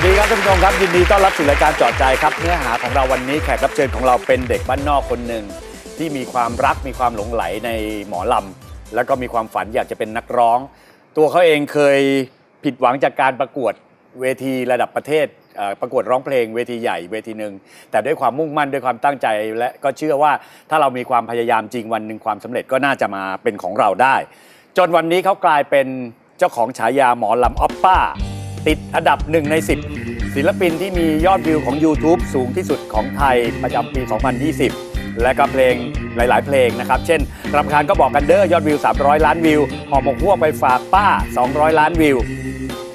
วัสดีครับท่านผู้ชมครับยินดีต้อนรับสู่รายการจอดใจครับเนื้อหาของเราวันนี้แขกรับเชิญของเราเป็นเด็กบ้านนอกคนหนึ่งที่มีความรักมีความหลงไหลในหมอลำแล้วก็มีความฝันอยากจะเป็นนักร้อง ตัวเขาเองเคยผิดหวังจากการประกวดเวทีระดับประเทศประกวดร้องเพลงเวทีใหญ่เวทีหนึ่งแต่ด้วยความมุ่งมั่นด้วยความตั้งใจและก็เชื่อว่าถ้าเรามีความพยายามจริงวันหนึ่งความสำเร็จก็น่าจะมาเป็นของเราได้ จนวันนี้เขากลายเป็นเจ้าของฉายาหมอลำออปป้า ติดอันดับหนึ่งใน 10 ศิลปินที่มียอดวิวของ YouTube สูงที่สุดของไทยประจำปี 2020 และก็เพลงหลาย ๆ เพลงนะครับ เช่นรำคาญก็บอกกันเด้อยอดวิว 300 ล้านวิวหอมหมกหัวไปฝากป้า 200 ล้านวิว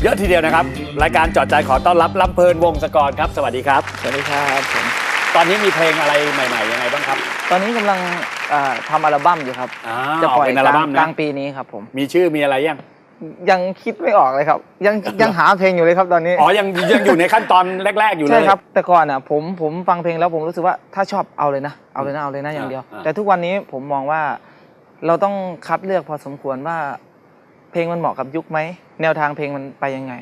เยอะทีเดียวนะครับ รายการจอดใจขอต้อนรับลำเพลินวงศกรครับ สวัสดีครับ สวัสดีครับผมตอนนี้มีเพลงอะไรใหม่ ๆ ยังไงบ้างครับ ตอนนี้กำลังเอ่อทำอัลบั้มอยู่ครับอ่าจะปล่อยเป็นอัลบั้มกนะ ลางปีนี้ครับผม มีชื่อมีอะไรยัง ยังคิดไม่ออกเลยครับ ยังยังหาเพลงอยู่เลยครับตอนนี้ อ๋อ ยังยังอยู่ในขั้นตอนแรก ๆ อยู่เลย ใช่ครับ แต่ก่อนอะผมผมฟังเพลงแล้วผมรู้สึกว่าถ้าชอบเอาเลยนะ เอาเลยนะเอาเลยนะอย่างเดียว อ่า แต่ทุกวันนี้ผมมองว่าเราต้องคัดเลือกพอสมควรว่า เพลงมันเหมาะกับยุคไหม แนวทางเพลงมันไปยังไง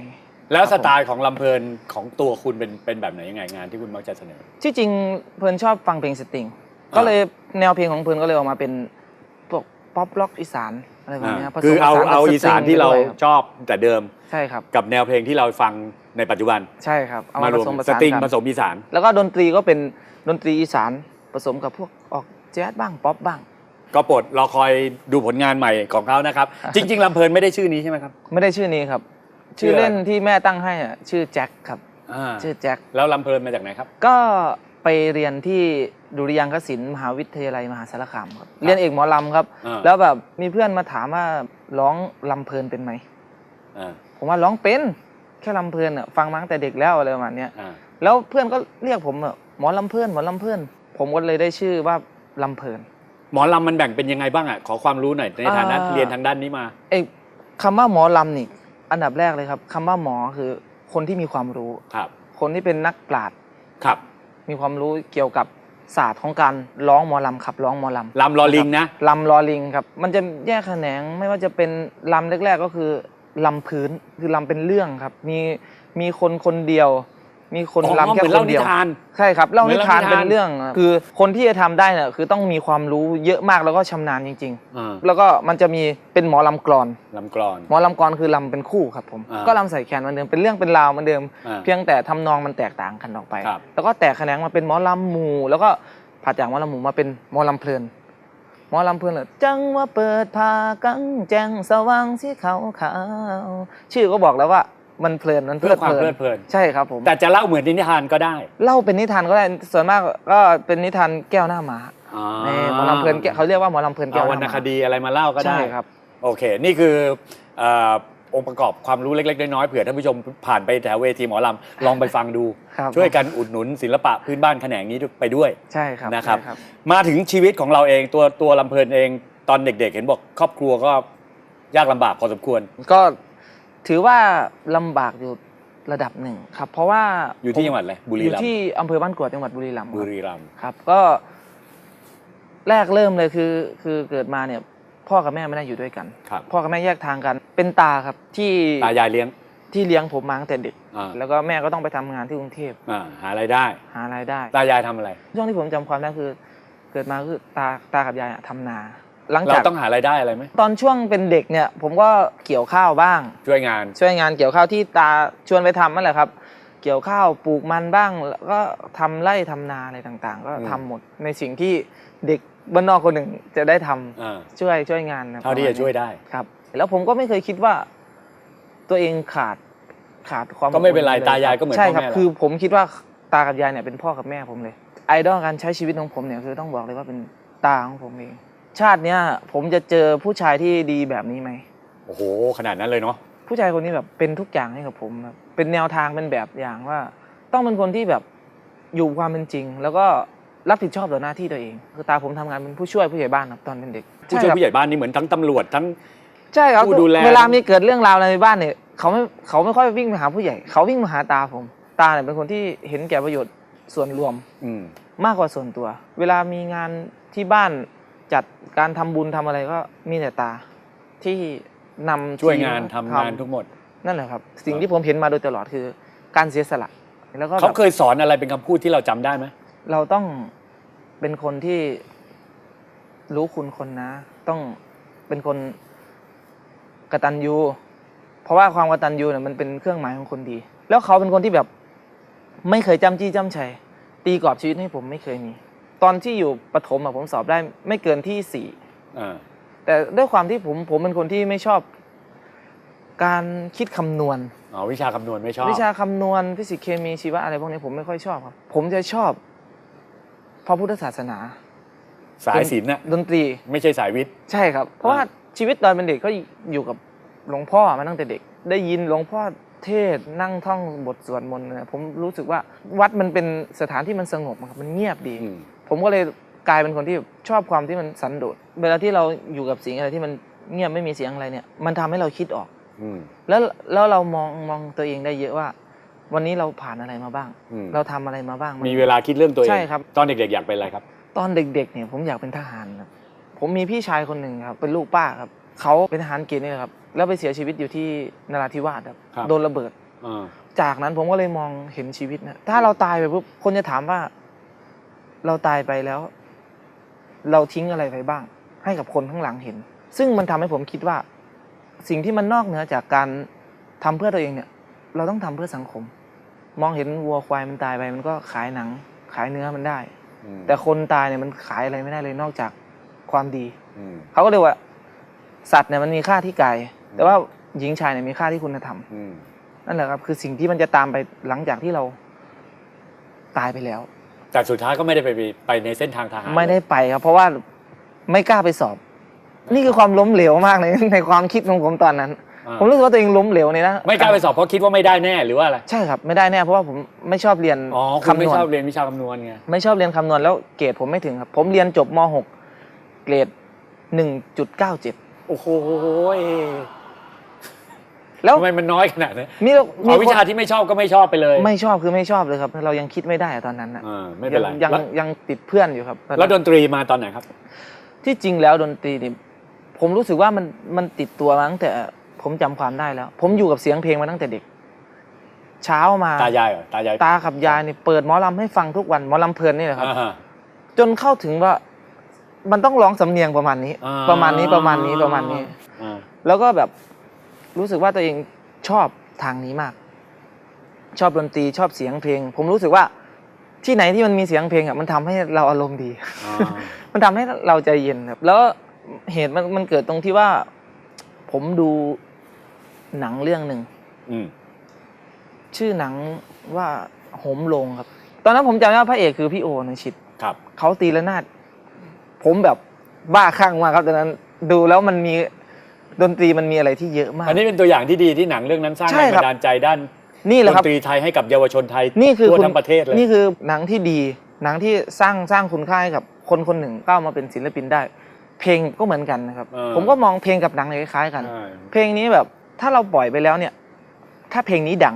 แล้วสไตล์ของลำเพลินของตัวคุณเป็นเป็นแบบไหนยังไงงานที่คุณมักจะเสนอ ที่จริงเพลินชอบฟังเพลงสตริง ก็เลยแนวเพลงของเพลินก็เลยออกมาเป็นพวกป๊อปล็อกอีสาน อะไรแบบเนี้ยผสมคือเอาผสนกับเอาอีสานที่เราสตงไปด้วยคบชอบแต่เดิมใช่ครับกับแนวเพลงที่เราฟังในปัจจุบันใช่ครับเอามามารผวมสมผสสานตริงกันผสมอีสาน แล้วก็ดนตรีก็เป็นดนตรีอีสานผสมกับพวกออกแจ๊สบ้างป๊อปบ้าง ก็โปรดรอคอยดูผลงานใหม่ของเขานะครับ จริงๆลำเพลินไม่ได้ชื่อนี้ใช่ไหมครับ ไม่ได้ชื่อนี้ครับ ชื่ชื่อออะไรเล่นที่แม่ตั้งให้อะชื่อแจ็คครับอ่าชื่อแจ็คแล้วลำเพลินมาจากไหนครับ ก็ ไปเรียนที่ดุริยางคศิลป์มหาวิทยาลัยมหาสารคามครับเรียนเอกหมอลำครับ อ่า แล้วแบบมีเพื่อนมาถามว่าร้องลำเพลินเป็นไหม อ่าผมว่าร้องเป็นแค่ลำเพลินอะฟังมาตั้งแต่เด็กแล้วอะไรประมาณเนี้ยอ่าแล้วเพื่อนก็เรียกผมแบบหมอลำเพลินหมอลำเพลินผมก็เลยได้ชื่อว่าลำเพลิน หมอลำมันแบ่งเป็นยังไงบ้างอะขอความรู้หน่อยในฐานะอ่า เรียนทางด้านนี้มาไอ้คำว่าหมอลำนี่อันดับแรกเลยครับคำว่าหมอคือคนที่มีความรู้ ครับ คนที่เป็นนักปราชญ์ครับ มีความรู้เกี่ยวกับศาสตร์ของการร้องหมอลำขับร้องหมอลำลำลอลิงนะลำลอลิงครับ มันจะแยกแขนงไม่ว่าจะเป็นลำแรก ๆ ก็คือลำพื้นคือลำเป็นเรื่องครับ มีมีคนคนเดียว มีคนอ๋อลำแค่เหมือนคเล่านนิเดียวทานใช่ครับเล่าเหมืนิอนเล่าทานนิทานเป็นเรื่องอะคือคนที่จะทำได้เนี่ยคือต้องมีความรู้เยอะมากแล้วก็ชำนาญจริงอ่าๆแล้วก็มันจะมีเป็นหมอลำกรอนลำกรอน หมอลำกรคือลำเป็นคู่ครับผมอ่าก็ลำใส่แขนเหมือนเดิมเป็นเรื่องเป็นราวเหมือนเดิมอ่าเพียงแต่ทำนองมันแตกต่างกันออกไปครับแล้วก็แตกแขนงมาเป็นหมอลำหมู่แล้วก็ผัดจากหมอลำหมู่มาเป็นหมอลำเพลินหมอลำเพลินเลยจังว่าเปิดพากังแจงสว่างสีขาวขาวชื่อก็บอกแล้วว่า มันเพลินมันเพเพื่ลิอดความเพลิเพลินดเพลินใช่ครับผมแต่จะเล่าเหมือนนิทานก็ได้ เล่าเป็นนิทานก็ได้ส่วนมากก็เป็นนิทานแก้วหน้าหมาอ๋อในหมอลำเพลินแก้วเขาเรียกว่าหมอลำเพลินแก้เอาวหวรรณน้าหคมาดีอะไรมาเล่าก็ได้ใช่ครับ โอเค นี่คือเอ่อองค์ประกอบความรู้เล็ก ๆ น้อยๆเผื่อท่านผู้ชมผ่านไปแถวเวทีหมอลำลองไปฟังดูครับช่วยกันอุดหนุนศิลปะพื้นบ้านแขนงนี้ไปด้วยใช่ครับนะครับใช่มาถึงชีวิตของเราเองตัวตัวลำเพลินเองตอนเด็ก ๆ เห็นบอกครอบครัวก็ยากลำบากพอสมควร ก็ ถือว่าลำบากอยู่ระดับหนึ่งครับ เพราะว่าอยู่ที่ผมจังหวัดอะไรบุรีอยู่รัมย์ที่อำเภอบ้านกรวดจังหวัดบุรีรัมย์ครับบุรีรัมย์ครับ ก็แรกเริ่มเลยคือ คือเกิดมาเนี่ย พ่อกับแม่ไม่ได้อยู่ด้วยกันครับพ่อกับแม่แยกทางกัน เป็นตาครับที่ตายายเลี้ยงที่เลี้ยงผมมาตั้งแต่เด็กอ่าแล้วก็แม่ก็ต้องไปทำงานที่กรุงเทพอ่าหารายได้ หารายได้ ตายายทำอะไร ช่วงที่ผมจำความได้คือ เกิดมาคือตาตากับยายอะทำนา หลังเราจากต้องหารายได้อะไรไหมตอนช่วงเป็นเด็กเนี่ย ผมก็เกี่ยวข้าวบ้าง ช่วยงาน ช่วยงานเกี่ยวข้าวที่ตาชวนไปทำนั่นแหละครับ เกี่ยวข้าวปลูกมันบ้างแล้วก็ทำไร่ทำนาอะไรต่างๆ ก็อืมทำหมดในสิ่งที่เด็กบ้านนอกคนหนึ่งจะได้ทำอ่าช่วยช่วยงานนะเท่าที่จะช่วยได้ ครับ แล้วผมก็ไม่เคยคิดว่า ตัวเองขาดขาดความก็ไม่เป็นไรอบอุ่ลตายายก็เหมือนใช่พ่อครับแม่เรา คือผมคิดว่าตากับยายเนี่ยเป็นพ่อกับแม่ผมเลย ไอดอลการใช้ชีวิตของผมเนี่ยคือต้องบอกเลยว่าเป็นตาของผมเอง ชาติเนี้ยผมจะเจอผู้ชายที่ดีแบบนี้ไหม โอ้โห ขนาดนั้นเลยเนาะ ผู้ชายคนนี้แบบเป็นทุกอย่างให้กับผมแบบเป็นแนวทางเป็นแบบอย่างว่า ต้องเป็นคนที่แบบอยู่ความเป็นจริง แล้วก็รับผิดชอบต่อหน้าที่ตัวเอง คือตาผมทำงานเป็นผู้ช่วยผู้ใหญ่บ้านครับตอนเป็นเด็กผู้ช่วยครับผู้ใหญ่บ้านนี่เหมือนทั้งตำรวจทั้ง ใช่ครับผู้ดูแล เวลามีเกิดเรื่องราวอะไรในบ้านเนี่ยเขาไม่เขาไม่ค่อยวิ่งมาหาผู้ใหญ่ เขาวิ่งมาหาตาผม ตาเนี่ยเป็นคนที่เห็นแก่ประโยชน์ส่วนรวม อืม มากกว่าส่วนตัว เวลามีงานที่บ้าน จัดการทำบุญทำอะไรก็มีแต่ตาที่นำช่วยทีมงานทำงานทุกหมด นั่นแหละครับ สิ่งที่ผมเห็นมาโดยตลอดคือการเสียสละ แล้วก็เขาแบบเคยสอนอะไรเป็นคำพูดที่เราจำได้ไหมเราต้องเป็นคนที่รู้คุณคนนะ ต้องเป็นคนกตัญญูเพราะว่าความกตัญญูเนี่ยมันเป็นเครื่องหมายของคนดี แล้วเขาเป็นคนที่แบบ ไม่เคยจำจี้จำชัยตีกรอบชีวิตให้ผมไม่เคยมี ตอนที่อยู่ประถมอะผมสอบได้ไม่เกินที่สี่อ่าแต่ด้วยความที่ผมผมเป็นคนที่ไม่ชอบ การคิดคำนวณ อ๋อวิชาคำนวณไม่ชอบวิชาคำนวณฟิสิกส์เคมีชีวะอะไรพวกนี้ผมไม่ค่อยชอบครับ ผมจะชอบพระพุทธศาสนา สายศิลป์น่ะดนตรีไม่ใช่สายวิทย์ ใช่ครับ เพราะว่าชีวิตตอนเป็นเด็กก็อยู่กับหลวงพ่อมาตั้งแต่เด็ก ได้ยินหลวงพ่อเทศน์นั่งท่องบทสวดมนต์เนี่ยผมรู้สึกว่าวัดมันเป็นสถานที่มันสงบอะครับมันเงียบดี อืม ผมก็เลยกลายเป็นคนที่ชอบความที่มันสันโดษเวลาที่เราอยู่กับสิ่งอะไรที่มันเงียบไม่มีเสียงอะไรเนี่ย มันทำให้เราคิดออกอืมแล้วแล้วเรามองมองตัวเองได้เยอะว่า วันนี้เราผ่านอะไรมาบ้างอืมเราทำอะไรมาบ้างนมีเวลาคิดเรื่องตัวเองใช่ครับตอนเด็กๆอยากเป็นอะไรครับ ตอนเด็กๆเนี่ยผมอยากเป็นทหารครับผมมีพี่ชายคนหนึ่งครับเป็นลูกป้าครับเขาเป็นทหารเกณฑ์นี่แหละครับแล้วไปเสียชีวิตอยู่ที่นราธิวาสครับครับโดนระเบิดอ่าจากนั้นผมก็เลยมองเห็นชีวิตนะถ้าเราตายไปปุ๊บคนจะถามว่า เราตายไปแล้ว เราทิ้งอะไรไปบ้าง ให้กับคนข้างหลังเห็น ซึ่งมันทำให้ผมคิดว่า สิ่งที่มันนอกเหนือจากการทำเพื่อตัวเองเนี่ย เราต้องทำเพื่อสังคม มองเห็นวัวควายมันตายไปมันก็ขายหนัง ขายเนื้อมันได้อืมแต่คนตายเนี่ยมันขายอะไรไม่ได้เลยนอกจากความดีอืมเขาก็เลยว่า สัตว์เนี่ยมันมีค่าที่กายแต่ว่าหญิงชายเนี่ยมีค่าที่คุณธรรมอืมนั่นแหละครับ คือสิ่งที่มันจะตามไปหลังจากที่เราตายไปแล้ว แต่สุดท้ายก็ไม่ได้ไปไปในเส้นทางทหารไม่ได้ไปครับ เพราะว่าไม่กล้าไปสอบ นี่คือความล้มเหลวมากเลยในความคิดของผมตอนนั้นอ่าผมรู้สึกว่าตัวเองล้มเหลวเนี่ยนะไม่กล้าไปสอบเพราะคิดว่าไม่ได้แน่หรือว่าอะไรใช่ครับไม่ได้แน่เพราะว่าผมไม่ชอบเรียนอ๋อคุณไม่คำนวณชอบเรียนวิชาคำนวณไงไม่ชอบเรียนคำนวณแล้วเกรดผมไม่ถึงครับ ผมเรียนจบม .6 เกรด 1.97โอ้โห แล้วทำไมมันน้อยขนาดนี้นมีมีเอาวิคนชาที่ไม่ชอบก็ไม่ชอบไปเลยไม่ชอบคือไม่ชอบเลยครับ เรายังคิดไม่ได้อะตอนนั้นนะอ่าไม่เป็นไรยังแล้วยังติดเพื่อนอยู่ครับตอนนั้นแล้วดนตรีมาตอนไหนครับ ที่จริงแล้วดนตรีนี่ผมรู้สึกว่ามันมันติดตัวมาตั้งแต่ผมจำความได้แล้ว ผมอยู่กับเสียงเพลงมาตั้งแต่เด็ก เช้ามาตายายเหรอตายายตาขับยายนี่เปิดหมอลำให้ฟังทุกวันหมอลำเพลินนี่แหละครับ อ่าฮะ จนเข้าถึงว่ามันต้องร้องสำเนียงประมาณนี้ อ่า ประมาณนี้ประมาณนี้ประมาณนี้ อ่าแล้วก็แบบ รู้สึกว่าตัวเองชอบทางนี้มาก ชอบดนตรีชอบเสียงเพลง ผมรู้สึกว่าที่ไหนที่มันมีเสียงเพลงอะมันทำให้เราอารมณ์ดีอ่ามันทำให้เราใจเย็นครับ แล้วเหตุมันมันเกิดตรงที่ว่า ผมดูหนังเรื่องหนึ่งอืมชื่อหนังว่าโหมโลงครับ ตอนนั้นผมจำได้ว่าพระเอกคือพี่โอในชิดครับเขาตีระนาด ผมแบบบ้าคลั่งมากครับตอนนั้น ดูแล้วมันมี ดนตรีมันมีอะไรที่เยอะมาก อันนี้เป็นตัวอย่างที่ดีที่หนังเรื่องนั้นสร้างใช่แรงครับับนดาลใจด้านนี่แหดละนครับ ตรีไทยให้กับเยาวชนไทยนี่คือทั่วคุณทั้งประเทศเลย นี่คือหนังที่ดี หนังที่สร้างสร้างคุณค่าให้กับคนคนหนึ่งก้าวมาเป็นศิลปินได้ เพลงก็เหมือนกันนะครับ เออ ผมก็มองเพลงกับหนังเนี่ยคล้ายๆกันใช่เพลงนี้แบบถ้าเราปล่อยไปแล้วเนี่ย ถ้าเพลงนี้ดัง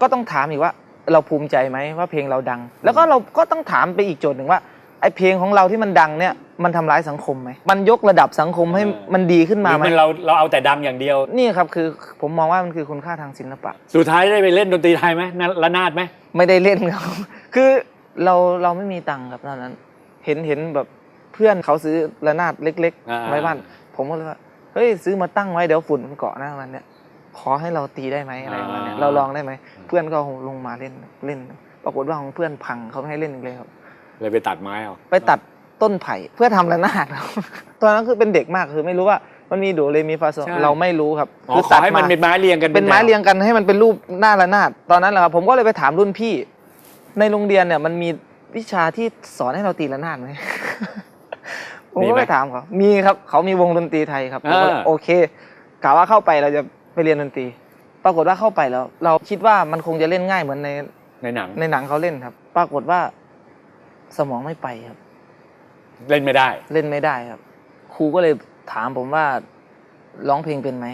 ก็ต้องถามอีกว่าเราภูมิใจไหมว่าเพลงเราดัง แล้วก็เราก็ต้องถามไปอีกโจทย์หนึ่งว่า ไอเพลงของเราที่มันดังเนี่ยมันทำร้ายสังคมไหมมันยกระดับสังคมให้มันดีขึ้นหมารือไหมมันเราเราเอาแต่ดังอย่างเดียว นี่ครับคือผมมองว่ามันคือคุณค่าทางศิลปะ สุดท้ายได้ไปเล่นดนตรีไทยไหมนั่นระนาดไหมไม่ได้เล่นครับ คือเราเราไม่มีตังค์ครับตอนนั้น เห็นเห็นแบบเพื่อนเขาซื้อระนาดเล็กอ่าๆไว้บ้าน ผมก็เลยว่าเฮ้ยซื้อมาตั้งไว้เดี๋ยวฝุ่นมันเกาะหน้ามันเนี่ยขอให้เราตีได้ไหมอะไรประมาณเนี้ยเราลองได้ไหมเพื่อนก็ลงมาเล่นเล่น ปรากฏว่าของเพื่อนพังเขาไม่ให้เล่นอีกเลยครับ เลยไปตัดไม้เอาไปตัดต้นไผ่เพื่อทำระนาดครับ ตอนนั้นคือเป็นเด็กมากคือไม่รู้ว่ามันมีโดเรมีฟาโซใช่ เราไม่รู้ครับอ๋อขอให้มันเป็นไม้เรียงกันเป็นไม้แถวเรียงกันให้มันเป็นรูปหน้าระนาดตอนนั้นแหละครับผมก็เลยไปถามรุ่นพี่ ในโรงเรียนเนี่ยมันมีวิชาที่สอนให้เราตีระนาดไหม ผมก็ไปถามเขามีครับเขามีวงดนตรีไทยครับผมก็เลยอ่า โอเคกะว่าเข้าไปเราจะไปเรียนดนตรี ปรากฏว่าเข้าไปแล้ว เราคิดว่ามันคงจะเล่นง่ายเหมือนใน ในหนัง ในหนังเขาเล่นครับ ปรากฏว่า สมองไม่ไปครับ เล่นไม่ได้ เล่นไม่ได้ครับ ครูก็เลยถามผมว่าร้องเพลงเป็นไหม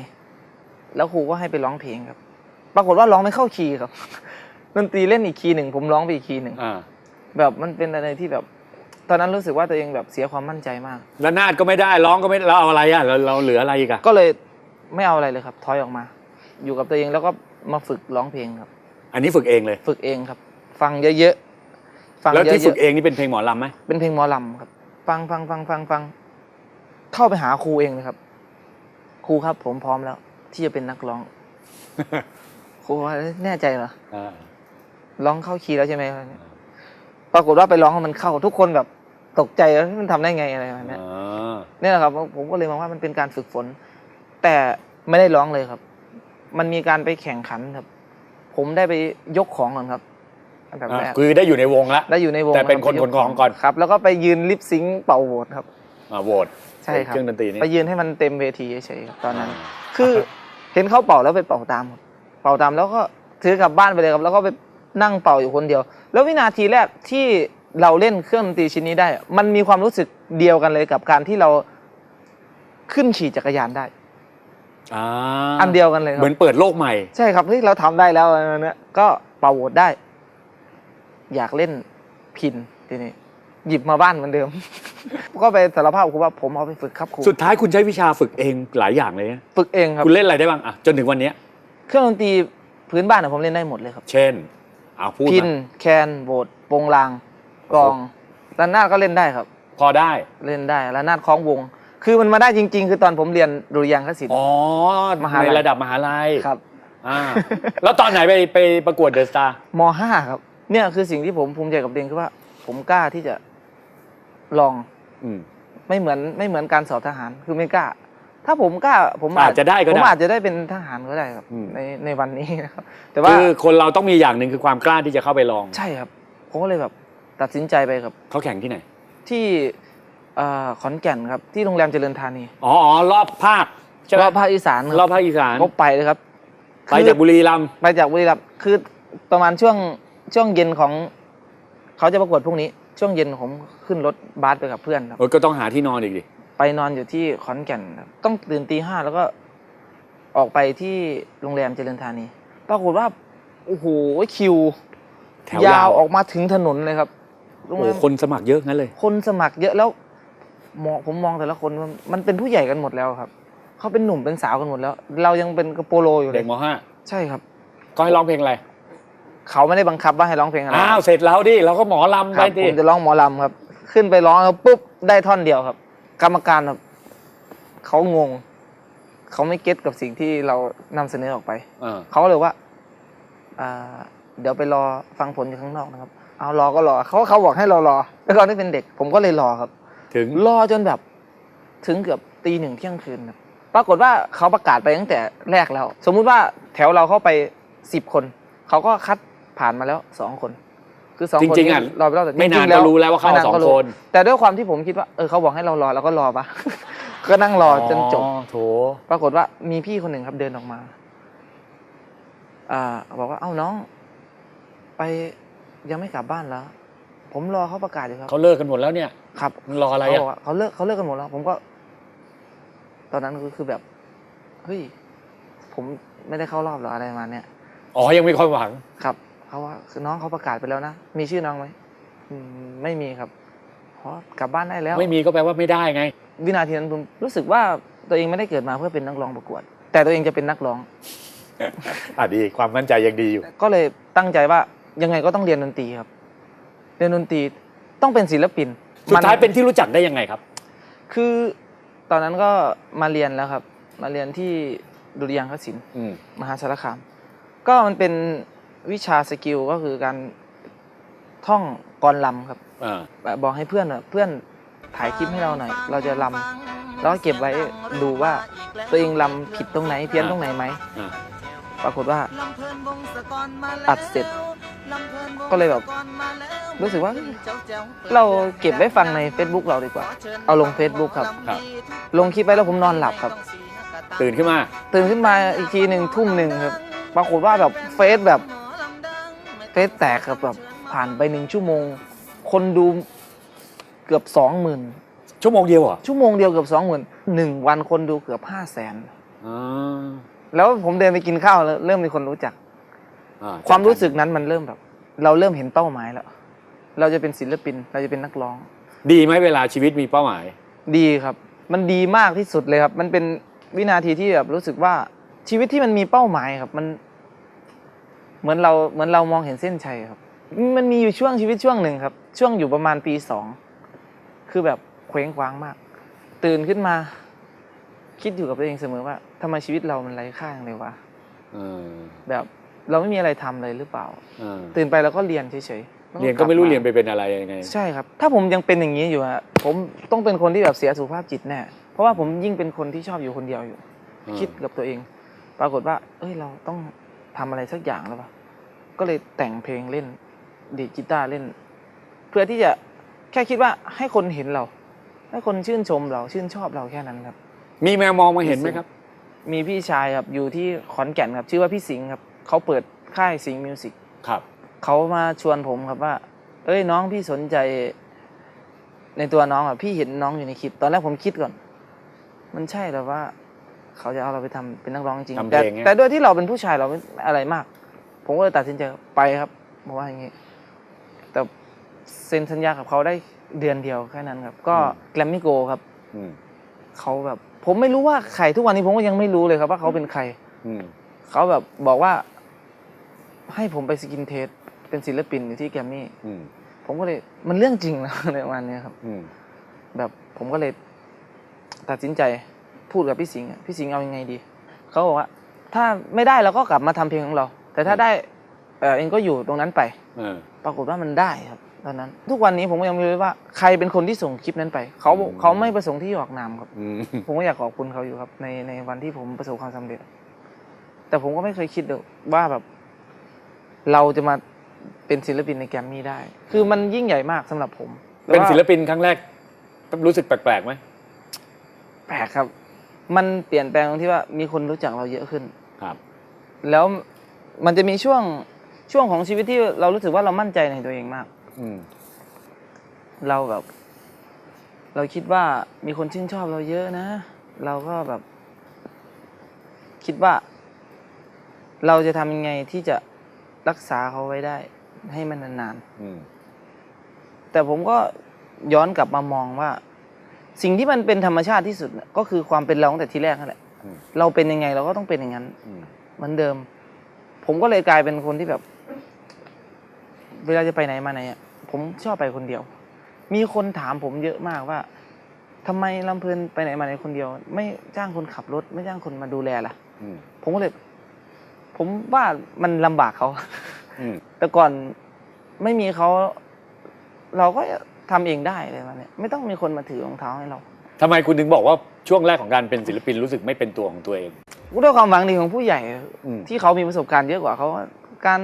แล้วครูก็ให้ไปร้องเพลงครับ ปรากฏว่าร้องไม่เข้าคีย์ครับ ดนตรีเล่นอีกคีย์หนึ่งผมร้องไปอีกคีย์หนึ่งอ่าแบบมันเป็นอะไรที่แบบ ตอนนั้นรู้สึกว่าตัวเองแบบเสียความมั่นใจมาก ระนาดก็ไม่ได้ร้องก็ไม่เราเอาอะไรอะเราเราเหลืออะไรอีกอะก็เลยไม่เอาอะไรเลยครับถอยออกมา อยู่กับตัวเองแล้วก็มาฝึกร้องเพลงครับ อันนี้ฝึกเองเลย ฝึกเองครับ ฟังเยอะๆ ฟังแล้วเยที่ฝึกอะเองนี่เป็นเพลงหมอลำไหมๆเป็นเพลงหมอลำครับ ฟังฟังฟังฟังฟังเข้าไปหาครูเองเลยครับ ครูครับผมพร้อมแล้ว ที่จะเป็นนักร้อง ครูว่าแน่ใจเหรออ่าร้องเข้าคีย์แล้วใช่ไหมอะไรเนี่ยปรากฏว่าไปร้องแล้วมันเข้าทุกคนแบบตกใจแล้วมันทำได้ไงอะไรแบบเนี้ยอ่าเนี่ยแหละครับผมก็เลยมองว่ามันเป็นการฝึกฝน แต่ไม่ได้ร้องเลยครับ มันมีการไปแข่งขันครับ ผมได้ไปยกของก่อนครับ อันดับแรกคือได้อยู่ในวงละได้อยู่ในวงแต่เป็นรับคนไปยขนของก่อนครับ แล้วก็ไปยืนลิปซิงค์เป่าโหวตครับอ่าโหวตใช่ครับเครื่องดนตรีนี่ไปยืนให้มันเต็มเวทีเฉยๆครับตอนนั้น คือเห็นเขาเป่าแล้วไปเป่าตามครับเป่าตามแล้วก็ถือกลับบ้านไปเลยครับ แล้วก็ไปนั่งเป่าอยู่คนเดียว แล้ววินาทีแรกที่เราเล่นเครื่องดนตรีชิ้นนี้ได้ มันมีความรู้สึกเดียวกันเลยกับการที่เราขึ้นขี่จักรยานได้อ่าอันเดียวกันเลยครัเหมือนเปิดโลกใหม่ ใช่ครับเฮ้ยเราทำได้แล้วอันนั้นนะก็เป่าโหวตได้ อยากเล่นพินทีนี้หยิบมาบ้านเหมือนเดิม ก็ไปสารภาพกับครูว่าผมเอาไปฝึกครับครูสุดท้ายคุณใช้วิชาฝึกเองหลายอย่างเลยนะฝึกเองครับคุณเล่นอะไรได้บ้างอะจนถึงวันเนี้ยเครื่องดนตรีพื้นบ้านอะผมเล่นได้หมดเลยครับ เช่นเอาพูดพินมาแคนโบดโปงลางกลองระนาดก็เล่นได้ครับ พอได้เล่นได้ระนาดคล้องวง คือมันมาได้จริง ๆ คือตอนผมเรียนดุริยางคศิลป์ อ๋อมหาลัย ในระดับมหาลัยครับ อ่าแล้วตอนไหนไปไปประกวดเดอะสตาร์มห้าครับ เนี่ยคือสิ่งที่ผมภูมิใจกับตัวเองคือว่า ผมกล้าที่จะลองอืม ไม่เหมือนไม่เหมือนการสอบทหารคือไม่กล้า ถ้าผมกล้า ผมอาจจะได้ก็ได้ผมอาจจะได้เป็นทหารก็ได้ครับ อืม ในในวันนี้นะครับ แต่ว่าคือคนเราต้องมีอย่างหนึ่งคือความกล้าที่จะเข้าไปลองใช่ครับผมก็เลยแบบตัดสินใจไปครับ เขาแข่งที่ไหน ที่เอ่อขอนแก่นครับ ที่โรงแรมเจริญธานีอ๋ออ๋อรอบภาคใช่ไหมรอบภาคอีสานครรัอบบภาคอีสานก็ไปเลยครับไปจากบุรีรัมย์ ไปจากบุรีรัมย์คือประมาณช่วง ช่วงเย็นของเขาจะประกวดพรุ่งนี้ ช่วงเย็นผมขึ้นรถบัสไปกับเพื่อนครับ โอ้ยก็ต้องหาที่นอนอีกดิ ไปนอนอยู่ที่ขอนแก่นครับต้องตื่นตีห้าแล้วก็ออกไปที่โรงแรมเจริญธานีปรากฏว่าโอ้โหคิว แถวยาวออกมาถึงถนนเลยครับโรงโอ้แรมคนสมัครเยอะงั้นเลย คนสมัครเยอะแล้วมองผมมองแต่ละคนมันมันเป็นผู้ใหญ่กันหมดแล้วครับเขาเป็นหนุ่มเป็นสาวกันหมดแล้ว เรายังเป็นกระโปโลอยู่เลเด็ยกมห้าใช่ครับ ก็ให้ร้องเพลงอะไร เขาไม่ได้บังคับว่าให้ร้องเพลงอะไรอ้าวเสร็จแล้วดิเราก็หมอลำคไปรับดิผมจะร้องหมอลำครับ ขึ้นไปร้องแล้วปุ๊บได้ท่อนเดียวครับ กรรมการแบบเขางง เขาไม่เก็ตกับสิ่งที่เรานำเสนอออกไปอ่าเขาก็เลยว่าอ่า เดี๋ยวไปรอฟังผลอยู่ข้างนอกนะครับ เอารอก็รอเขาเขาบอกให้เรารอแล้วตอนที่เป็นเด็ก ผมก็เลยรอครับ ถึงรอจนแบบ ถึงเกือบตีหนึ่งเที่ยงคืนครับปรากฏว่าเขาประกาศไปตั้งแต่แรกแล้ว สมมุติว่าแถวเราเข้าไปสิบคน เขาก็คัด ผ่านมาแล้วสองคน คือสองคนจริงๆอะรอไปแล้วแต่ไม่นานจงๆก็รู้แล้วว่าเข้าไม่นสองก็รู้คน แต่ด้วยความที่ผมคิดว่าเออเขาบอกให้เรารอเราก็รอปะ ก็นั่งรอจนจบอ๋อโถ ปรากฏว่ามีพี่คนหนึ่งครับเดินออกมา อ่า บอกว่าเอ้าน้อง ไปยังไม่กลับบ้านแล้ว ผมรอเขาประกาศอยู่ครับเขาเลิกกันหมดแล้วเนี่ยครับ มันรออะไรเขาบอะอกว่าเขาเลิกเขาเลิกกันหมดแล้ว ผมก็ ตอนนั้นก็คือแบบเฮ้ยผมไม่ได้เข้ารอบหรออะไรประมาณเนี้ยอ๋อ ยังมีความหวัง ครับ เขาว่าคือน้องเขาประกาศไปแล้วนะ มีชื่อน้องไหมอืมไม่มีครับขอกลับบ้านได้แล้ว ไม่มีก็แปลว่าไม่ได้ไง วินาทีนั้นผมรู้สึกว่าตัวเองไม่ได้เกิดมาเพื่อเป็นนักร้องประกวด แต่ตัวเองจะเป็นนักร้องอะดีความมั่นใจยังดีอยู่ ก็เลยตั้งใจว่ายังไงก็ต้องเรียนดนตรีครับ เรียนดนตรีต้องเป็นศิลปินสุดท้ายมันเป็นที่รู้จักได้ยังไงครับ คือตอนนั้นก็มาเรียนแล้วครับ มาเรียนที่ดุริยางคศิลป์อืมมหาสารคาม ก็มันเป็น วิชาสกิลก็คือการท่องกรลำครับอ่าแบบบอกให้เพื่อนอะเพื่อนถ่ายคลิปให้เราหน่อย เราจะลำแล้วก็เก็บไว้ดูว่าตัวเองลำผิดตรงไหนเพี้ยนตรงไหนไหมอ่าปรากฏว่า อัดเสร็จ ก็เลยแบบ รู้สึกว่า เราเก็บไว้ฟังใน Facebook เราดีกว่า เอาลง Facebook ครับ ครับ ลงคลิปไว้แล้วผมนอนหลับครับ ตื่นขึ้นมา ตื่นขึ้นมาอีกทีหนึ่งทุ่มหนึ่งครับ ปรากฏว่าแบบเฟซแบบเฟซแตกครับแบบผ่านไปหนึ่งชั่วโมง คนดูเกือบสองหมื่นชั่วโมงเดียวเหรอชั่วโมงเดียวเกือบสองหมื่นหนึ่งวันคนดูเกือบห้าแสนอ่าแล้วผมเดินไปกินข้าวแล้วเริ่มมีคนรู้จัก อ่ความรู้สึกนั้นมันเริ่มแบบ เราเริ่มเห็นเป้าหมายแล้ว เราจะเป็นศิลปิน เราจะเป็นนักร้อง ดีไหมเวลาชีวิตมีเป้าหมาย ดีครับ มันดีมากที่สุดเลยครับ มันเป็นวินาทีที่แบบรู้สึกว่าชีวิตที่มันมีเป้าหมายครับ มัน เหมือนเราเหมือนเรามองเห็นเส้นชัยครับ มันมีอยู่ช่วงชีวิตช่วงหนึ่งครับ ช่วงอยู่ประมาณปีสองคือแบบเคว้งคว้างมาก ตื่นขึ้นมา คิดอยู่กับตัวเองเสมอว่าทำไมชีวิตเรามันไร้ค่าอย่างเลยวะเออแบบเราไม่มีอะไรทำเลยหรือเปล่าเออตื่นไปแล้วก็เรียนเฉยๆแล้วเรียนก็ไม่รู้ลับาเรียนไปเป็นอะไรยังไง ใช่ครับ ถ้าผมยังเป็นอย่างนี้อยู่อะผมต้องเป็นคนที่แบบเสียสุขภาพจิตแน่เพราะว่าผมยิ่งเป็นคนที่ชอบอยู่คนเดียวอยู่อืมคิดกับตัวเอง ปรากฏว่า เอ้ยเราต้อง ทำอะไรสักอย่างแล้วปะก็เลยแต่งเพลงเล่นดีดกีตาร์เล่น เพื่อที่จะแค่คิดว่าให้คนเห็นเรา ให้คนชื่นชมเราชื่นชอบเราแค่นั้นครับ มีแมวมองมาเห็นไหมครับ มีพี่ชายครับอยู่ที่ขอนแก่นครับชื่อว่าพี่สิงห์ครับเขาเปิดค่ายสิงห์มิวสิกครับเขามาชวนผมครับว่า เอ้ยน้องพี่สนใจในตัวน้องอะพี่เห็นน้องอยู่ในคลิปตอนแรกผมคิดก่อน มันใช่หรือว่า เขาจะเอาเราไปทำเป็นนักร้องจริงทำเพแต่ลงไงแต่ด้วยที่เราเป็นผู้ชายเราไม่อะไรมาก ผมก็เลยตัดสินใจไปครับบอกว่าอย่างงี้ แต่เซ็นสัญญากับเขาได้เดือนเดียวแค่นั้นครับ ก็แกรมมี่โกครับอืมเขาแบบ ผมไม่รู้ว่าใครทุกวันนี้ผมก็ยังไม่รู้เลยครับว่าเขาเป็นใคร อืมเขาแบบบอกว่า ให้ผมไปสกินเทสเป็นศิลปินอยู่ที่แกรมมี่ อืมผมก็เลยมันเรื่องจริงนะ ในวันเนี้ยครับ อืมแบบผมก็เลยตัดสินใจ พูดกับพี่สิงห์อะพี่สิงห์เอายังไงดีเขาบอกว่าถ้าไม่ได้เราก็กลับมาทำเพลงของเรา แต่ถ้าได้เออเองก็อยู่ตรงนั้นไป เออ ปรากฏว่ามันได้ครับตอนนั้น ทุกวันนี้ผมก็ยังไม่รู้ว่าใครเป็นคนที่ส่งคลิปนั้นไปเขาอืม เขาไม่ประสงค์ที่จะออกนามครับ อืมผมก็อยากขอบคุณเขาอยู่ครับ ในในวันที่ผมประสบความสำเร็จ แต่ผมก็ไม่เคยคิดเลยว่าแบบ เราจะมาเป็นศิลปินในแกรมมี่ได้ คือมันยิ่งใหญ่มากสำหรับผมเป็นศิลแวก็ปินครั้งแรกรู้สึกแปลกๆไหมแปลกครับ มันเปลี่ยนแปลงตรงที่ว่ามีคนรู้จักเราเยอะขึ้น ครับ แล้วมันจะมีช่วงช่วงของชีวิตที่เรารู้สึกว่าเรามั่นใจในตัวเองมาก อืม เราแบบ เราคิดว่ามีคนชื่นชอบเราเยอะนะ เราก็แบบ คิดว่า เราจะทำยังไงที่จะรักษาเขาไว้ได้ ให้มันนานอืม ๆแต่ผมก็ย้อนกลับมามองว่า สิ่งที่มันเป็นธรรมชาติที่สุดน่ะก็คือความเป็นเราตั้งแต่ทีแรกนั่นแหละอืม เราเป็นยังไงเราก็ต้องเป็นอย่างนั้น อืม เหมือนเดิม ผมก็เลยกลายเป็นคนที่แบบ เวลาจะไปไหนมาไหนอะผมชอบไปคนเดียว มีคนถามผมเยอะมากว่าทำไมลำเพลินไปไหนมาไหนคนเดียว ไม่จ้างคนขับรถ ไม่จ้างคนมาดูแลล่ะ อืม ผมก็เลย ผมว่ามันลำบากเขา อืม แต่ก่อนไม่มีเขา เราก็ ทำเองได้เลยมันเนี่ยไม่ต้องมีคนมาถือรองเท้าให้เราทำไมคุณถึงบอกว่าช่วงแรกของการเป็นศิลปินรู้สึกไม่เป็นตัวของตัวเอง ด้วยความหวังดีของผู้ใหญ่ อืม ที่เขามีประสบการณ์เยอะกว่าเขาว่าการ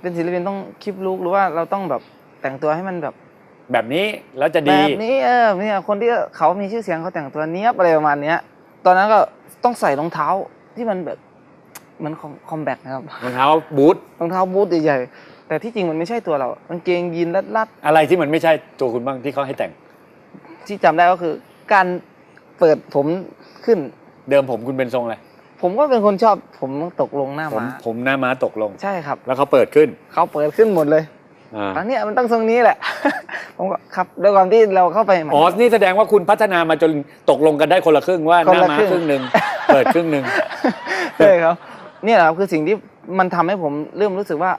เป็นศิลปินต้องคลิปลุกหรือว่าเราต้องแบบแต่งตัวให้มันแบบ แบบนี้แล้วจะแบดี บนี้เออเนี่ยคนที่เขามีชื่อเสียงเขาแต่งตัวเนี้ยบอะไรประมาณเนี้ย ตอนนั้นก็ต้องใส่รองเท้าที่มันแบบ เหมือนคอมแบกนะครับรองเท้าบูทรองเท้าบูทใหญ่ๆ แต่ที่จริงมันไม่ใช่ตัวเรากางเกงยีนรัดอะไรที่มันไม่ใช่ตัวคุณบ้างที่เขาให้แต่ง ๆที่จำได้ก็คือ การเปิดผมขึ้น เดิมผมคุณเป็นทรงอะไรผมก็เป็นคนชอบผมตกลงหน้าผมม้าผมหน้าม้าตกลง ใช่ครับ แล้วเขาเปิดขึ้นเขาเปิดขึ้นหมดเลยอ่าอันเนี้ยมันต้องทรงนี้แหละ ผมก็ครับด้วยความที่เราเข้าไปใหม่ อ๋อนี่แสดงว่าคุณพัฒนามาจนตกลงกันได้คนละครึ่งว่าหคนน้าละม้าครึ่ง ครึ่งหนึ่งเปิดครึ่งหนึ่ง ใช่ครับ เนี่ยแหละครับคือสิ่งที่มันทำให้ผมเริ่มรู้สึกว่า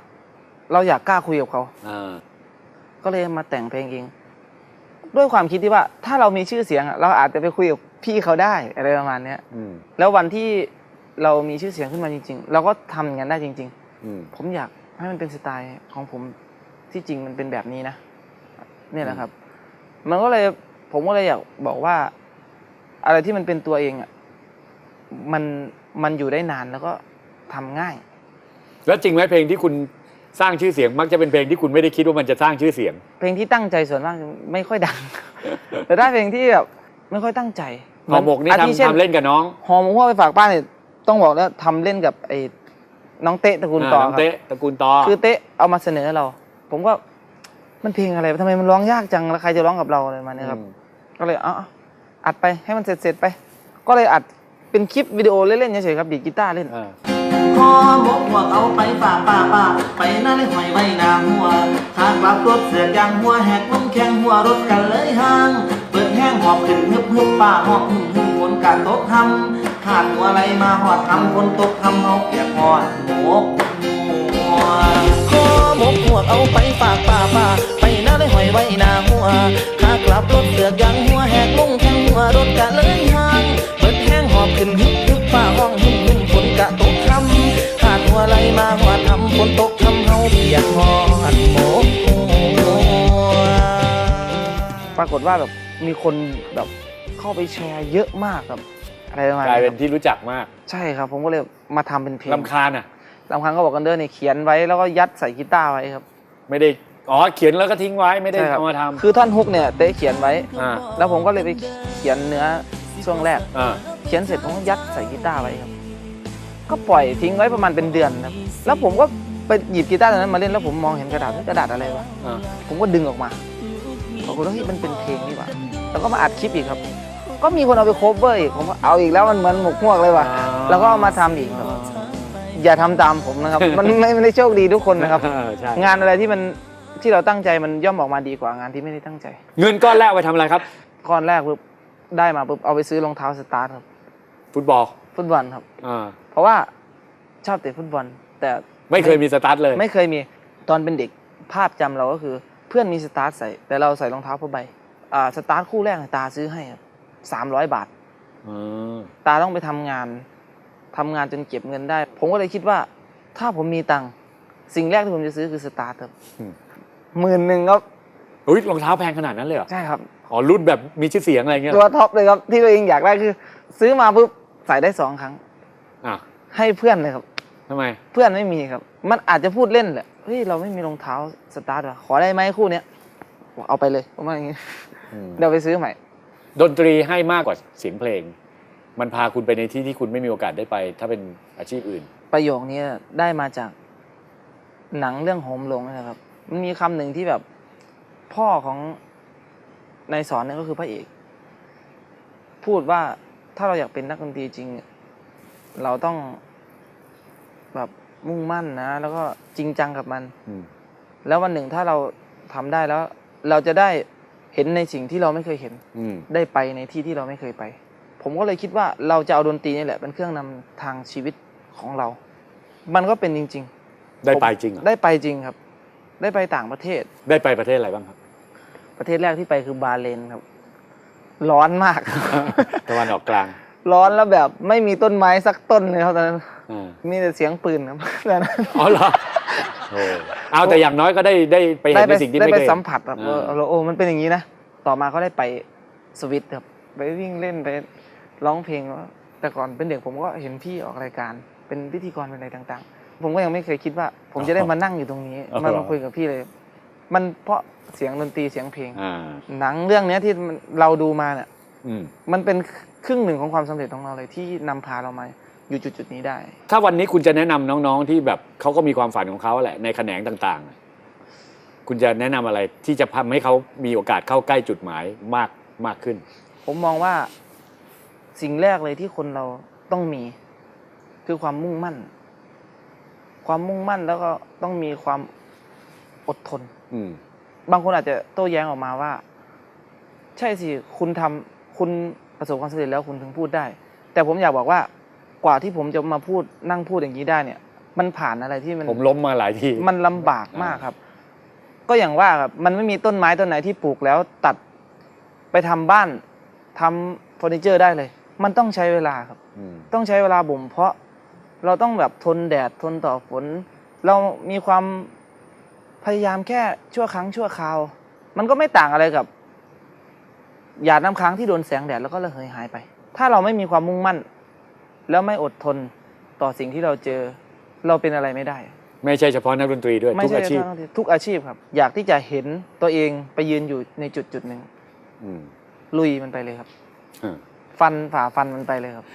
เราอยากกล้าคุยกับเขาอ่าก็เลยมาแต่งเพลงเอง ด้วยความคิดที่ว่า ถ้าเรามีชื่อเสียงอะเราอาจจะไปคุยกับพี่เขาได้อะไรประมาณเนี้ย อืมแล้ววันที่เรามีชื่อเสียงขึ้นมาจริง ๆ เราก็ทำอย่างนั้นได้จริง อืม ๆ ผมอยากให้มันเป็นสไตล์ของผมที่จริงมันเป็นแบบนี้นะเนี่ยแหละครับ มันก็เลยผมก็เลยอยากบอกว่า อะไรที่มันเป็นตัวเองอะมันมันอยู่ได้นานแล้วก็ทำง่าย แล้วจริงไหมเพลงที่คุณ สร้างชื่อเสียงมักจะเป็นเพลงที่คุณไม่ได้คิดว่ามันจะสร้างชื่อเสียง เพลงที่ตั้งใจส่วนมากไม่ค่อยดัง แต่ได้เพลงที่แบบไม่ค่อยตั้งใจหอหมกนี่อาทิเช่ทำทำเล่นกับน้องหอหมกพ่อไปฝากป้าเนี่ยต้องบอกแล้วทำเล่นกับไอ้น้องเตะตระกูลต่อน้องครับเตะตระกูลตอคือเตะเอามาเสนอเรา ผมก็มันเพลงอะไรทำไมมันร้องยากจังแล้วใครจะร้องกับเราอะไรประมาณเนี้ยครับอืมก็เลยเอ๋อาอัดไปให้มันเสร็จๆไป ก็เลยอัด เป็นคลิปวิดีโอเล่นๆเฉยๆครับดีดกีตาร์เล่น อ่าพอมกหัวเอาไปฝากป้าป้าไปนั่นเลยหอยไว้หน้าหัวหากกลับรถเสือกยางหัวแหกลงแข้งหัวรถกันเลยห่าง เปิดแห้งหอบขึ้นฮึบฮึบป้าหอบหึ่มหึ่มฝนการตกทำขาดหัวอะไรมาหอดทำฝนตกทำเฮาเปียกหอดหมกหัวห่อหมกหวกเอาไปฝากป้าป้าไปหน้าเลยหอยไว้หน้าหัวขากลับรถเสือกยางหัวแหกลงแข้งหัวรถกะเลยห่าง ฟ้าห้องหึ่มหึ่มฝนกะตกคำขาดหัวไหลมาหัวทำฝนตกทำเฮาเปียกหอดหมกหัวปรากฏว่าแบบมีคนแบบเข้าไปแชร์เยอะมากครับอะไรประมาณกลายนี้เป็คนรับที่รู้จักมากใช่ครับ ผมก็เลยมาทำเป็นเพลงลำคาญอะ ลำคาญก็บอกกันเด้อเนี่ยเขียนไว้แล้วก็ยัดใส่กีตาร์ไว้ครับ ไม่ได้ อ๋อ เขียนแล้วก็ทิ้งไว้ไม่ได้ใช่ครับ เอามาทคือท่อนฮุกเนี่ยได้เขียนไว้ำอ่าแล้วผมก็เลยไปเขียนเนื้อช่วงแรก อ่า เขียนเสร็จผมก็ยัดใส่กีตาร์ไว้ครับ ก็ปล่อยทิ้งไว้ประมาณเป็นเดือนครับ แล้วผมก็ไปหยิบกีตาร์ตัวนั้นมาเล่นแล้วผมมองเห็นกระดาษเฮ้ยกระดาษอะไรวะอ่า ผมก็ดึงออกมาปรากฏว่าเฮ้ยมันเป็นเพลงนี่หว่าแล้วก็มาอัดคลิปอีกครับ ก็มีคนเอาไปโคเวอร์อีกผมก็เอาอีกแล้วมันเหมือนหมกฮวกเลยว่ะแล้วก็เอามาทำอีกครับ อย่าทำตามผมนะครับ มันไม่ไม่ได้โชคดีทุกคนนะครับ เออใช่งานอะไรที่มันที่เราตั้งใจมันย่อมออกมาดีกว่างานที่ไม่ได้ตั้งใจ เงินก้อนแรกไปทำอะไรครับ ก้อนแรกปุ๊บได้มาปุ๊บเอาไปซื้อรองเท้าสตาร์ทครับ ฟุตบอลฟุตบอลครับ อ่าเพราะว่าชอบเตะฟุตบอล แต่ไม่เคยมีสตาร์ทเลย ไม่เคยมีตอนเป็นเด็กภาพจำเราก็คือ เพื่อนมีสตาร์ทใส่ แต่เราใส่รองเท้าผ้าใบอ่าสตาร์ทคู่แรกตาซื้อให้ครับสามร้อยบาท อืมตาต้องไปทำงานทำงานจนเก็บเงินได้ ผมก็เลยคิดว่า ถ้าผมมีตังค์สิ่งแรกที่ผมจะซื้อคือสตาร์ทครับหมื่นหนึ่งครับอุ้ยรองเท้าแพงขนาดนั้นเลยเหรอใช่ครับ อ๋อรุ่นแบบมีชื่อเสียงอะไรเงี้ยเหรตัอวท็อปเลยครับที่ตัวเองอยากได้คือ ซื้อมาปุ๊บ ใส่ได้สองครั้ง อะให้เพื่อนเลยครับ ทำไม เพื่อนไม่มีครับ มันอาจจะพูดเล่นแหละเฮ้ยเราไม่มีรองเท้าสตาร์ทว่ะขอได้ไหมคู่เนี้ยบอกเอาไปเลยผมว่าอย่างงี้อืม เดี๋ยวไปซื้อใหม่ ดนตรีให้มากกว่าเสียงเพลง มันพาคุณไปในที่ที่คุณไม่มีโอกาสได้ไป ถ้าเป็นอาชีพอื่น ประโยคนี้ได้มาจากหนังเรื่องโหมหลงนะครับ มันมีคำหนึ่งที่แบบพ่อของนายสอนเนี่ยก็คือพระเอก พูดว่า ถ้าเราอยากเป็นนักดนตรีจริงเนี่ยเราต้องแบบมุ่งมั่นนะ แล้วก็จริงจังกับมัน อืมแล้ววันหนึ่งถ้าเราทำได้แล้ว เราจะได้เห็นในสิ่งที่เราไม่เคยเห็น อืมได้ไปในที่ที่เราไม่เคยไป ผมก็เลยคิดว่าเราจะเอาดนตรีนี่แหละเป็นเครื่องนำทางชีวิตของเรา มันก็เป็นจริง ได้ไปจริงเหรอๆ ได้ไปจริงครับ ได้ไปต่างประเทศ ได้ไปประเทศอะไรบ้างครับ ประเทศแรกที่ไปคือบาห์เลนครับ ร้อนมากตะวันออกกลาง ร้อนแล้วแบบไม่มีต้นไม้สักต้นเลยครับตอนนั้นอ่ามีแต่เสียงปืนครับตอนนั้นอ๋อเหรอโอ้เอาแต่อย่างน้อยก็ได้ได้ไปเห็นในสิ่งที่ได้ไม่ไปเคยสัมผัสแบบอ่าเออเราโอ้มันเป็นอย่างนี้นะต่อมาก็ได้ไปสวิตครับไปวิ่งเล่นไปร้องเพลงว่าแต่ก่อนเป็นเด็กผมก็เห็นพี่ออกรายการ เป็นพิธีกรเป็นอะไรต่าง ๆ ผมก็ยังไม่เคยคิดว่า ผมจะได้มานั่งอยู่ตรงนี้มามาคุยกับพี่เลย มันเพราะเสียงดนตรีเสียงเพลง อ่าหนังเรื่องเนี้ยที่มันเราดูมาเนี่ยอืมมันเป็นครึ่งหนึ่งของความสำเร็จของเราเลยที่นำพาเรามาอยู่จุดๆนี้ได้ ถ้าวันนี้คุณจะแนะนำน้องๆที่แบบเขาก็มีความฝันของเขาแหละในแขนงต่างๆอะคุณจะแนะนำอะไรที่จะทำให้เขามีโอกาสเข้าใกล้จุดหมายมากมากขึ้น ผมมองว่าสิ่งแรกเลยที่คนเราต้องมี คือความมุ่งมั่น ความมุ่งมั่นแล้วก็ต้องมีความอดทนอืม บางคนอาจจะโต้แย้งออกมาว่า ใช่สิคุณทำคุณประสบความสำเร็จแล้วคุณถึงพูดได้ แต่ผมอยากบอกว่ากว่าที่ผมจะมาพูดนั่งพูดอย่างนี้ได้เนี่ย มันผ่านอะไรที่มันผมล้มมาหลายทีมันลำบากมากครับ ก็อย่างว่าครับมันไม่มีต้นไม้ต้นไหนที่ปลูกแล้วตัดไปทำบ้านทำเฟอร์นิเจอร์ได้เลย มันต้องใช้เวลาครับอืมต้องใช้เวลาบ่มเพาะเราต้องแบบทนแดดทนต่อฝน เรามีความ พยายามแค่ชั่วครั้งชั่วคราว มันก็ไม่ต่างอะไรกับหยาดน้ำค้างที่โดนแสงแดดแล้วก็ระเหยหายไป ถ้าเราไม่มีความมุ่งมั่น แล้วไม่อดทนต่อสิ่งที่เราเจอ เราเป็นอะไรไม่ได้ ไม่ใช่เฉพาะนักดนตรีด้วยไม่ทุกใช่อาชีพเฉพาะทุกอาชีพครับ อยากที่จะเห็นตัวเองไปยืนอยู่ในจุดจุดหนึ่งอืมลุยมันไปเลยครับอ่าฟันฝ่าฟันมันไปเลยครับ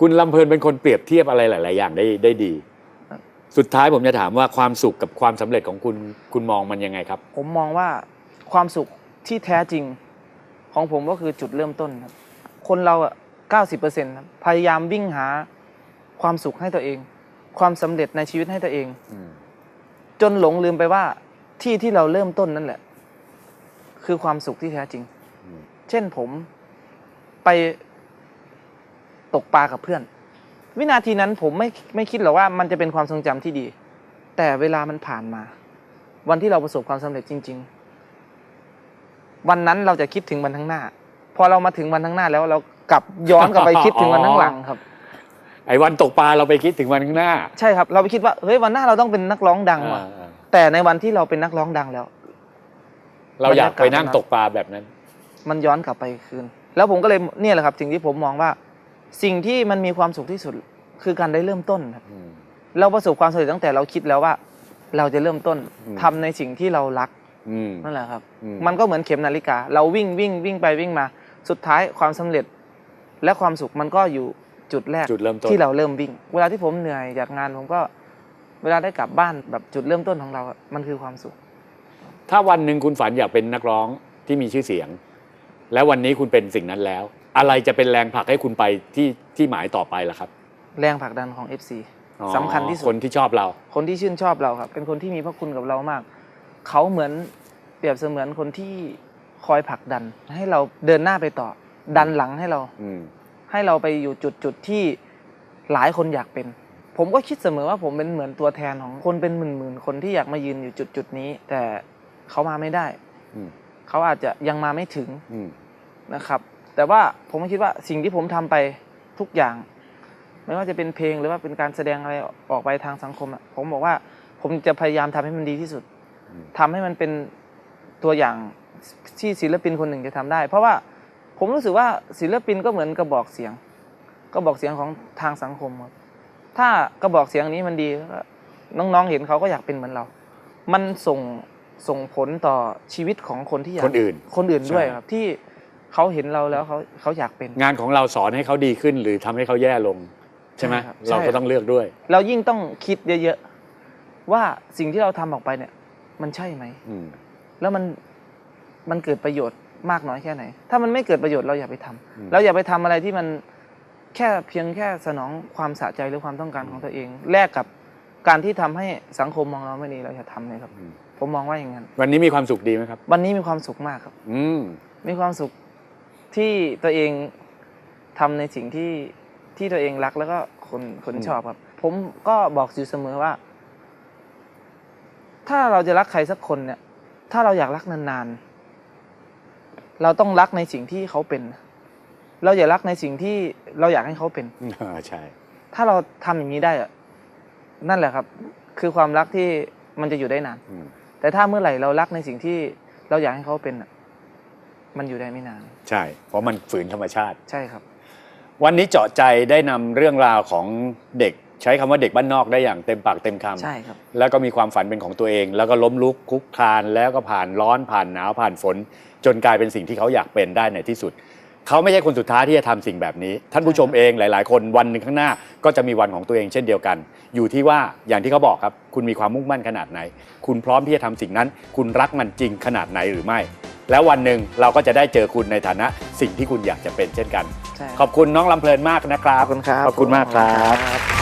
คุณลำเพลินเป็นคนเปรียบเทียบอะไรหลาย ๆ อย่างได้ได้ดีครับ สุดท้ายผมจะถามว่าความสุขกับความสำเร็จของคุณคุณมองมันยังไงครับ ผมมองว่าความสุขที่แท้จริงของผมก็คือจุดเริ่มต้นครับ คนเราอะเก้าสิบเปอร์เซ็นต์พยายามวิ่งหาความสุขให้ตัวเอง ความสำเร็จในชีวิตให้ตัวเอง อืม จนหลงลืมไปว่าที่ที่เราเริ่มต้นนั่นแหละ คือความสุขที่แท้จริง อืม เช่นผมไปตกปลากับเพื่อน วินาทีนั้นผมไม่ไม่คิดหรอกว่ามันจะเป็นความทรงจำที่ดีแแต่เวลามันผ่านมา วันที่เราประสบความสำเร็จจริง ๆ วันนั้นเราจะคิดถึงวันข้างหน้า พอเรามาถึงวันข้างหน้าแล้วเรากลับย้อนกลับไปคิดถึงวันข้างหลังครับ ไอ้วันตกปลาเราไปคิดถึงวันข้างหน้า ใช่ครับ เราไปคิดว่าเฮ้ยวันหน้าเราต้องเป็นนักร้องดังว่ะอ่าแต่ในวันที่เราเป็นนักร้องดังแล้ว เราอยากไปนั่งตกปลาแบบนั้น มันย้อนกลับไปคืน แล้วผมก็เลยเนี่ยแหละครับสิ่งที่ผมมองว่า สิ่งที่มันมีความสุขที่สุดคือการได้เริ่มต้นครับอืมเราประสบความสำเร็จตั้งแต่เราคิดแล้วว่า เราจะเริ่มต้นอืมทำในสิ่งที่เรารักอืมนั่นแหละครับอืมมันก็เหมือนเข็มนาฬิกา เราวิ่งวิ่งวิ่งไปวิ่งมา สุดท้ายความสำเร็จ และความสุขมันก็อยู่จุดแรกจุดเริ่มต้นที่เราเริ่มวิ่ง เวลาที่ผมเหนื่อยจากงานผมก็เวลาได้กลับบ้านแบบจุดเริ่มต้นของเราอะมันคือความสุข ถ้าวันหนึ่งคุณฝันอยากเป็นนักร้องที่มีชื่อเสียง แล้ววันนี้คุณเป็นสิ่งนั้นแล้ว อะไรจะเป็นแรงผลักให้คุณไปที่ที่หมายต่อไปล่ะครับ แรงผลักดันของ FC อ๋อสำคัญที่สุด คนที่ชอบเรา คนที่ชื่นชอบเราครับ เป็นคนที่มีพระคุณกับเรามาก เขาเหมือนเปรียบเสมือนคนที่คอยผลักดัน ให้เราเดินหน้าไปต่อ ดันหลังให้เรา อืม ให้เราไปอยู่จุดจุดที่หลายคนอยากเป็น ผมก็คิดเสมอว่าผมเป็นเหมือนตัวแทนของคนเป็นหมื่นหมื่นๆคนที่อยากมายืนอยู่จุดจุดนี้ แต่เขามาไม่ได้อืม เขาอาจจะยังมาไม่ถึงอืมนะครับ แต่ว่าผมก็คิดว่าสิ่งที่ผมทำไปทุกอย่าง ไม่ว่าจะเป็นเพลงหรือว่าเป็นการแสดงอะไรออกไปทางสังคมอะผมบอกว่าผมจะพยายามทำให้มันดีที่สุดอืมทำให้มันเป็นตัวอย่างที่ศิลปินคนหนึ่งจะทำได้ เพราะว่าผมรู้สึกว่าศิลปินก็เหมือนกระบอกเสียงกระบอกเสียงของทางสังคมครับถ้ากระบอกเสียงนี้มันดีก็น้องๆเห็นเขาก็อยากเป็นเหมือนเรา มันส่งส่งผลต่อชีวิตของคนที่อยากคนอื่น คนอื่นด้วยใช่ครับที่ เขาเห็นเราแล้วเขาเขาอยากเป็น งานของเราสอนให้เขาดีขึ้น หรือทำให้เขาแย่ลง ใช่ไหมใช่ครับเราใช่ครัก็บ ต้องเลือกด้วย เรายิ่งต้องคิดเยอะๆว่าสิ่งที่เราทำออกไปเนี่ย มันใช่ไหม อืมแล้วมันมันเกิดประโยชน์มากน้อยแค่ไหน ถ้ามันไม่เกิดประโยชน์เราอย่าไปทำอืมเราอย่าไปทำอะไรที่มันแค่เพียงแค่สนองความสะใจหรือความต้องการของตัวเอง แลกกับการที่ทำให้สังคมมองเราไม่ดีเราอย่าทำเลยครับอืมผมมองว่าอย่างนั้น วันนี้มีความสุขดีไหมครับ วันนี้มีความสุขมากครับ อืม มีความสุข ที่ตัวเองทำในสิ่งที่ที่ตัวเองรักแล้วก็คนคนอืมชอบครับ ผมก็บอกอยู่เสมอว่า ถ้าเราจะรักใครสักคนเนี่ย ถ้าเราอยากรักนานๆ เราต้องรักในสิ่งที่เขาเป็น เราอย่ารักในสิ่งที่เราอยากให้เขาเป็นอ่าใช่ ถ้าเราทำอย่างนี้ได้อะนั่นแหละครับ คือความรักที่มันจะอยู่ได้นานอืมแต่ถ้าเมื่อไหร่เรารักในสิ่งที่เราอยากให้เขาเป็นอะ มันอยู่ได้ไม่นาน ใช่ เพราะมันฝืนธรรมชาติ ใช่ครับ วันนี้เจาะใจได้นำเรื่องราวของเด็กใช้คำว่าเด็กบ้านนอกได้อย่างเต็มปากเต็มคำ ใช่ครับ แล้วก็มีความฝันเป็นของตัวเอง แล้วก็ล้มลุกคลุกคลานแล้วก็ผ่านร้อนผ่านหนาวผ่านฝน จนกลายเป็นสิ่งที่เขาอยากเป็นได้ในที่สุด เขาไม่ใช่คนสุดท้ายที่จะทำสิ่งแบบนี้ ท่านผู้ชมเองหลาย ๆ คนวันหนึ่งข้างหน้าก็จะมีวันของตัวเองเช่นเดียวกัน อยู่ที่ว่าอย่างที่เขาบอกครับ คุณมีความมุ่งมั่นขนาดไหน คุณพร้อมที่จะทำสิ่งนั้น คุณรักมันจริงขนาดไหนหรือไม่ แล้ววันหนึ่งเราก็จะได้เจอคุณในฐานะสิ่งที่คุณอยากจะเป็นเช่นกัน ใช่ ขอบคุณน้องลำเพลินมากนะครับ ขอบคุณครับ ขอบคุณมากครับครับ